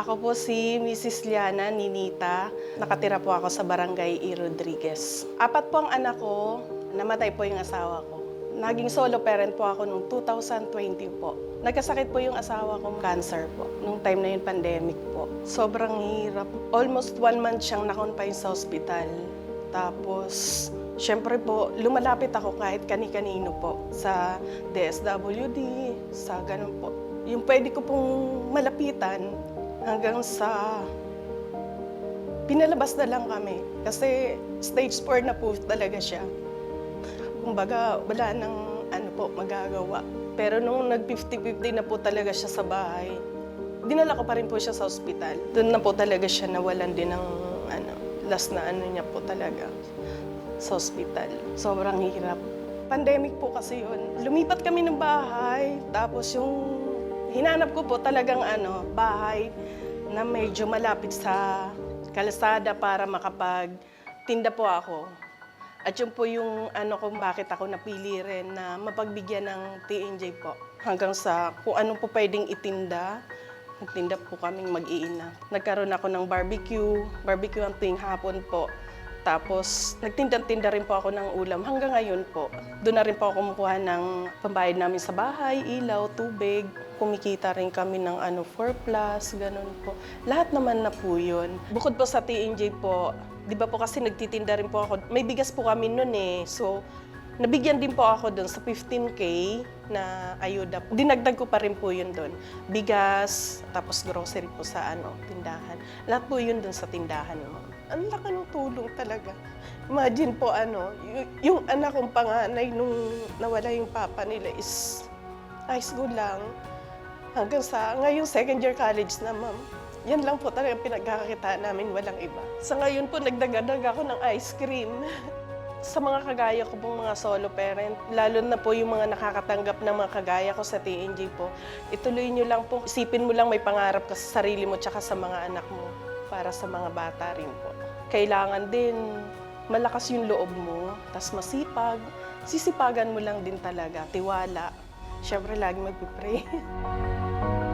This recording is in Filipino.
Ako po si Mrs. Liana Ninita. Nakatira po ako sa Barangay E. Rodriguez. Apat po ang anak ko. Namatay po yung asawa ko. Naging solo parent po ako noong 2020 po. Nagkasakit po yung asawa ko, cancer po. Nung time na yun, pandemic po. Sobrang hirap. Almost one month siyang nakonfine sa hospital. Tapos, syempre po, lumalapit ako kahit kani-kanino po. Sa DSWD, sa ganun po. Yung pwede ko pong malapitan hanggang sa pinalabas na lang kami. Kasi stage 4 na po talaga siya. Kumbaga, wala nang ano po, magagawa. Pero nung nag-50-50 na po talaga siya sa bahay, dinala ko pa rin po siya sa ospital. Doon na po talaga siya nawalan din ng ano, last na ano niya po talaga sa ospital. Sobrang hirap. Pandemic po kasi yun. Lumipat kami ng bahay, tapos yung hinanap ko po talagang ano, bahay na medyo malapit sa kalsada para makapag-tinda po ako. At yun po yung ano kung bakit ako napili rin na mapagbigyan ng TNJ po. Hanggang sa kung ano po pwedeng itinda, nagtinda po kaming mag-iina. Nagkaroon ako ng barbecue, barbecue ang tuwing hapon po. Tapos nagtinda-tinda rin po ako ng ulam hanggang ngayon po. Doon na rin po ako kumukuha ng pambayad namin sa bahay, ilaw, tubig. Kumikita rin kami ng ano, 4 plus, ganun po. Lahat naman na po yun. Bukod po sa TNJ po, di ba po kasi nagtitinda rin po ako. May bigas po kami noon eh. So, nabigyan din po ako doon sa 15K na ayuda. Dinagdag ko pa rin po yun doon. Bigas, tapos grocery po sa ano, tindahan. Lahat po yun doon sa tindahan mo. Ang laki ng tulong talaga. Imagine po ano, yung anak kong panganay nung nawala yung papa nila is high school lang. Hanggang sa ngayon second year college na ma'am. Yan lang po talaga ang pinagkakakitaan namin, walang iba. Sa ngayon po, nagdagadag ako ng ice cream. sa mga kagaya ko pong mga solo parent, lalo na po yung mga nakakatanggap ng mga kagaya ko sa TNG po, ituloy nyo lang po, isipin mo lang may pangarap ka sa sarili mo tsaka sa mga anak mo para sa mga bata rin po. Kailangan din malakas yung loob mo, tas masipag, sisipagan mo lang din talaga, tiwala syempre lagi magpipray.